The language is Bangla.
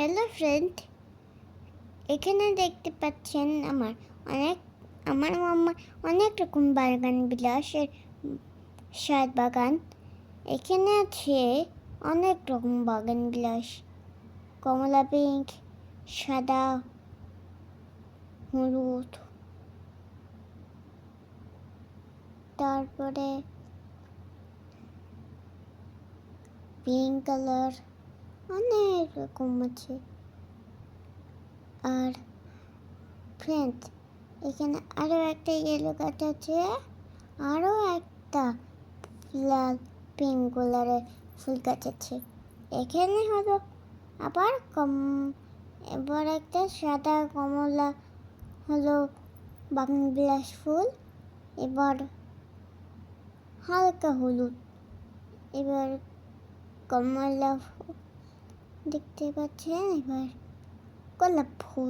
হ্যালো ফ্রেন্ড এখানে দেখতে পাচ্ছেন আমার অনেক, আমার মামা অনেক রকম বাগান বিলাসের সাত বাগান। এখানে আছে অনেক রকম বাগান বিলাস। কমলা পিঙ্ক, সাদা, হলুদ। তারপরে পিঙ্ক কালার। অনেক রকম আছে। আর ফ্রেন্ড এখানে আরও একটা ইয়েলো গাছ আছে। আরও একটা লাল পিঙ্ক কালারের ফুল গাছ আছে। এখানে হলো আবার কম, এবার একটা সাদা কমলা হলো বিলাস ফুল, এবার হালকা হলুদ, এবার কমলা দেখতে পাচ্ছেন? এবার গোলাপ ফুল।